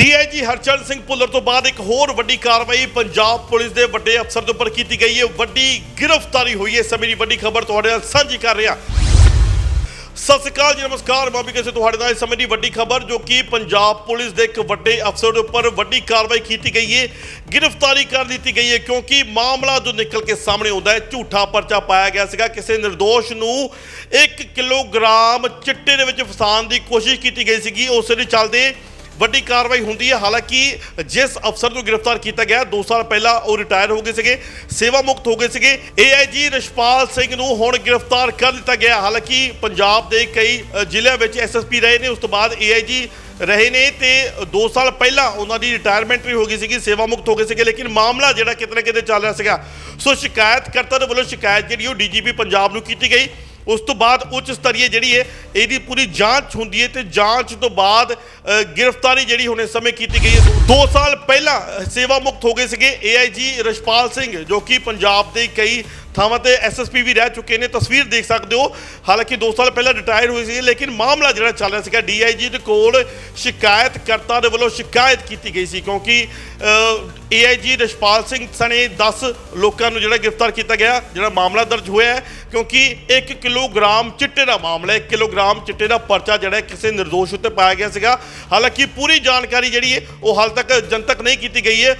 DIG Harcharan Singh Bhullar ਤੋਂ ਬਾਅਦ ਇੱਕ ਹੋਰ ਵੱਡੀ ਕਾਰਵਾਈ ਪੰਜਾਬ ਪੁਲਿਸ ਦੇ ਵੱਡੇ ਅਫਸਰ ਦੇ ਉੱਪਰ ਕੀਤੀ ਗਈ ਹੈ। ਵੱਡੀ ਗ੍ਰਿਫਤਾਰੀ ਹੋਈ ਹੈ। ਇਸ ਸਮੇਂ ਦੀ ਵੱਡੀ ਖਬਰ ਤੁਹਾਡੇ ਨਾਲ ਸਾਂਝੀ ਕਰ ਰਿਹਾ। ਸਤਿ ਸ਼੍ਰੀ ਅਕਾਲ ਜੀ, ਨਮਸਕਾਰ। ਮੈਂ ਵੀ ਕਿਸੇ ਤੁਹਾਡੇ ਨਾਲ ਇਸ ਸਮੇਂ ਦੀ ਵੱਡੀ ਖਬਰ ਜੋ ਕਿ ਪੰਜਾਬ ਪੁਲਿਸ ਦੇ ਇੱਕ ਵੱਡੇ ਅਫਸਰ ਦੇ ਉੱਪਰ ਵੱਡੀ ਕਾਰਵਾਈ ਕੀਤੀ ਗਈ ਹੈ। ਗ੍ਰਿਫਤਾਰੀ ਕਰ ਦਿੱਤੀ ਗਈ ਹੈ ਕਿਉਂਕਿ ਮਾਮਲਾ ਜੋ ਨਿਕਲ ਕੇ ਸਾਹਮਣੇ ਆਉਂਦਾ ਹੈ, ਝੂਠਾ ਪਰਚਾ ਪਾਇਆ ਗਿਆ ਸੀਗਾ। ਕਿਸੇ ਨਿਰਦੋਸ਼ ਨੂੰ 1 ਕਿਲੋਗ੍ਰਾਮ ਚਿੱਟੇ ਦੇ ਵਿੱਚ ਫਸਾਉਣ ਦੀ ਕੋਸ਼ਿਸ਼ ਕੀਤੀ ਗਈ ਸੀਗੀ। ਉਸ ਦੇ ਚੱਲਦੇ ਵੱਡੀ ਕਾਰਵਾਈ ਹੁੰਦੀ ਹੈ। ਹਾਲਾਂਕਿ ਜਿਸ ਅਫਸਰ ਨੂੰ ਗ੍ਰਿਫਤਾਰ ਕੀਤਾ ਗਿਆ 2 ਸਾਲ ਪਹਿਲਾਂ ਉਹ ਰਿਟਾਇਰ ਹੋ ਗਏ ਸੀਗੇ, ਸੇਵਾ ਮੁਕਤ ਹੋ ਗਏ ਸੀਗੇ। ਏਆਈਜੀ ਰਿਸ਼ਪਾਲ ਸਿੰਘ ਨੂੰ ਹੁਣ ਗ੍ਰਿਫਤਾਰ ਕਰ ਦਿੱਤਾ ਗਿਆ। ਹਾਲਾਂਕਿ ਪੰਜਾਬ ਦੇ ਕਈ ਜ਼ਿਲ੍ਹਿਆਂ ਵਿੱਚ ਐਸਐਸਪੀ ਰਹੇ ਨੇ, ਉਸ ਤੋਂ ਬਾਅਦ ਏਆਈਜੀ ਰਹੇ ਨੇ ਤੇ 2 ਸਾਲ ਪਹਿਲਾਂ ਉਹਨਾਂ ਦੀ ਰਿਟਾਇਰਮੈਂਟ ਵੀ ਹੋ ਗਈ ਸੀਗੀ, ਸੇਵਾ ਮੁਕਤ ਹੋ ਗਏ ਸੀਗੇ। ਲੇਕਿਨ ਮਾਮਲਾ ਜਿਹੜਾ ਕਿਤੇ ਨਾ ਕਿਤੇ ਚੱਲ ਰਿਹਾ ਸੀਗਾ। ਸੋ ਸ਼ਿਕਾਇਤਕਰਤਾ ਦੇ ਵੱਲੋਂ ਸ਼ਿਕਾਇਤ ਜਿਹੜੀ ਉਹ ਡੀਜੀਪੀ ਪੰਜਾਬ ਨੂੰ ਕੀਤੀ ਗਈ। ਉਸ ਤੋਂ ਬਾਅਦ ਉੱਚ ਸਤਰੀਏ ਜਿਹੜੀ ਹੈ ਇਹਦੀ ਪੂਰੀ ਜਾਂਚ ਹੁੰਦੀ ਹੈ ਤੇ ਜਾਂਚ ਤੋਂ ਬਾਅਦ ਅ, ਗ੍ਰਿਫਤਾਰੀ ਜਿਹੜੀ ਹੁਣ ਇਸ ਸਮੇਂ ਕੀਤੀ ਗਈ ਹੈ 2 ਸਾਲ ਪਹਿਲਾਂ ਸੇਵਾ ਮੁਕਤ ਹੋ ਗਏ ਸੀਗੇ ਏਆਈਜੀ ਰਸ਼ਪਾਲ ਸਿੰਘ ਜੋ ਕਿ ਪੰਜਾਬ ਦੇ ਕਈ ਥਾਵਾਂ ਤੇ ਐਸਐਸਪੀ ਵੀ ਰਹਿ ਚੁੱਕੇ ਨੇ, ਤਸਵੀਰ ਦੇਖ ਸਕਦੇ ਹੋ। ਹਾਲਾਂਕਿ 2 ਸਾਲ ਪਹਿਲਾਂ ਰਿਟਾਇਰ ਹੋਏ ਸੀ ਲੇਕਿਨ ਮਾਮਲਾ ਜਿਹੜਾ ਚੱਲ ਰਿਹਾ ਸੀਗਾ ਡੀਆਈਜੀ ਦੇ ਕੋਲ ਸ਼ਿਕਾਇਤਕਰਤਾ ਦੇ ਵੱਲੋਂ ਸ਼ਿਕਾਇਤ ਕੀਤੀ ਗਈ ਸੀ, ਕਿਉਂਕਿ ਏਆਈਜੀ ਰਸ਼ਪਾਲ ਸਿੰਘ ਸਣੇ 10 ਲੋਕਾਂ ਨੂੰ ਜਿਹੜਾ ਗ੍ਰਿਫਤਾਰ ਕੀਤਾ ਗਿਆ, ਜਿਹੜਾ ਮਾਮਲਾ ਦਰਜ ਹੋਇਆ ਹੈ, ਕਿਉਂਕਿ 1 ਕਿਲੋਗ੍ਰਾਮ ਚਿੱਟੇ ਦਾ ਮਾਮਲਾ ਹੈ 1 ਕਿਲੋਗ੍ਰਾਮ ਚਿੱਟੇ ਦਾ ਪਰਚਾ ਜਿਹੜਾ ਕਿਸੇ ਨਿਰਦੋਸ਼ ਉੱਤੇ ਪਾਇਆ ਗਿਆ ਸੀਗਾ। ਹਾਲਾਂਕਿ ਪੂਰੀ ਜਾਣਕਾਰੀ ਜਿਹੜੀ ਹੈ, ਉਹ ਹਾਲ ਤੱਕ ਜਨਤਕ ਨਹੀਂ ਕੀਤੀ ਗਈ ਹੈ।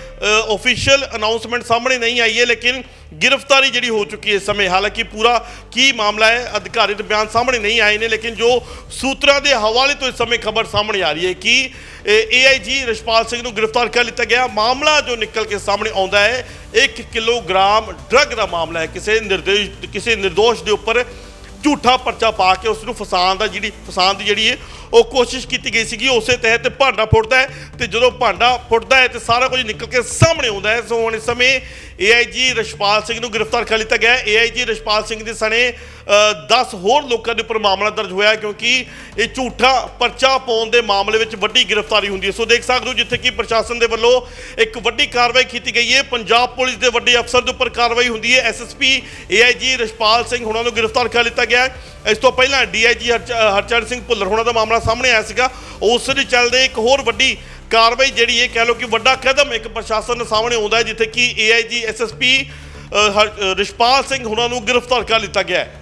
ਆਫੀਸ਼ੀਅਲ ਅਨਾਉਂਸਮੈਂਟ ਸਾਹਮਣੇ ਨਹੀਂ ਆਈ ਹੈ, ਲੇਕਿਨ ਗ੍ਰਿਫਤਾਰੀ ਜਿਹੜੀ ਹੋ ਚੁੱਕੀ ਹੈ ਇਸ ਸਮੇਂ। ਹਾਲਾਂਕਿ ਪੂਰਾ ਕੀ ਮਾਮਲਾ ਹੈ, ਅਧਿਕਾਰਿਤ ਬਿਆਨ ਸਾਹਮਣੇ ਨਹੀਂ ਆਏ ਨੇ, ਲੇਕਿਨ ਜੋ ਸੂਤਰਾਂ ਦੇ ਹਵਾਲੇ ਤੋਂ ਇਸ ਸਮੇਂ ਖਬਰ ਸਾਹਮਣੇ ਆ ਰਹੀ ਹੈ ਕਿ ਏਆਈਜੀ ਰਿਸ਼ਪਾਲ ਸਿੰਘ ਨੂੰ ਗ੍ਰਿਫਤਾਰ ਕਰ ਲਿੱਤਾ ਗਿਆ। ਮਾਮਲਾ ਜੋ ਨਿਕਲ ਕੇ ਸਾਹਮਣੇ ਆਉਂਦਾ ਹੈ 1 ਕਿਲੋਗ੍ਰਾਮ ਡਰੱਗ ਦਾ ਮਾਮਲਾ ਹੈ। ਕਿਸੇ ਨਿਰਦੇਸ਼, ਕਿਸੇ ਨਿਰਦੋਸ਼ ਦੇ ਉੱਪਰ ਝੂਠਾ ਪਰਚਾ ਪਾ ਕੇ ਉਸ ਨੂੰ ਫਸਾਉਣ ਦਾ ਜਿਹੜੀ, ਫਸਾਉਣ ਦੀ ਜਿਹੜੀ ਹੈ ਉਹ ਕੋਸ਼ਿਸ਼ ਕੀਤੀ ਗਈ ਸੀਗੀ, ਉਸੇ ਤਹਿਤ ਭਾਂਡਾ ਫੁੱਟਦਾ ਹੈ ਤੇ ਜਦੋਂ ਭਾਂਡਾ ਫੁੱਟਦਾ ਹੈ ਤੇ ਸਾਰਾ ਕੁਝ ਨਿਕਲ ਕੇ ਸਾਹਮਣੇ ਆਉਂਦਾ ਹੈ। ਸੋ ਹੁਣ ਇਸ ਸਮੇਂ ਏਆਈਜੀ ਰਸ਼ਪਾਲ ਸਿੰਘ ਨੂੰ ਗ੍ਰਿਫਤਾਰ ਕਰ ਲਿੱਤਾ ਗਿਆ ਹੈ। ਏਆਈਜੀ ਰਸ਼ਪਾਲ ਸਿੰਘ ਦੇ ਸਣੇ 10 ਹੋਰ ਲੋਕਾਂ ਦੇ ਉੱਪਰ ਮਾਮਲਾ ਦਰਜ ਹੋਇਆ ਕਿਉਂਕਿ ਇਹ ਝੂਠਾ ਪਰਚਾ ਪਾਉਣ ਦੇ ਮਾਮਲੇ ਵਿੱਚ ਵੱਡੀ ਗ੍ਰਿਫਤਾਰੀ ਹੁੰਦੀ ਹੈ। ਸੋ ਦੇਖ ਸਕਦੇ ਹੋ ਜਿੱਥੇ ਕਿ ਪ੍ਰਸ਼ਾਸਨ ਦੇ ਵੱਲੋਂ ਇੱਕ ਵੱਡੀ ਕਾਰਵਾਈ ਕੀਤੀ ਗਈ ਹੈ। ਪੰਜਾਬ ਪੁਲਿਸ ਦੇ ਵੱਡੇ ਅਫਸਰ ਦੇ ਉੱਪਰ ਕਾਰਵਾਈ ਹੁੰਦੀ ਹੈ। ਐਸਐਸਪੀ ਏਆਈਜੀ ਰਸ਼ਪਾਲ ਸਿੰਘ ਹੁਣਾਂ ਨੂੰ ਗ੍ਰਿਫਤਾਰ ਕਰ ਲਿੱਤਾ ਗਿਆ ਇਸ ਤੋਂ ਪਹਿਲਾਂ ਡੀਆਈਜੀ ਹਰਚਰਨ ਸਿੰਘ ਭੁੱਲਰ ਹੁਣਾਂ ਦਾ ਮਾਮਲਾ ਸਾਹਮਣੇ ਆਇਆ ਸੀਗਾ। ਉਸ ਦੇ ਚੱਲਦੇ ਇੱਕ ਹੋਰ ਵੱਡੀ ਕਾਰਵਾਈ ਜਿਹੜੀ ਹੈ ਕਹਿ ਲਓ ਕਿ ਵੱਡਾ ਕਦਮ ਇੱਕ ਪ੍ਰਸ਼ਾਸਨ ਦੇ ਸਾਹਮਣੇ ਆਉਂਦਾ ਹੈ, ਜਿੱਥੇ ਕਿ ਏਆਈਜੀ ਐਸਐਸਪੀ ਰਿਸ਼ਪਾਲ ਸਿੰਘ ਹੁਣਾਂ ਨੂੰ ਗ੍ਰਿਫਤਾਰ ਕਰ ਲਿੱਤਾ ਗਿਆ ਹੈ।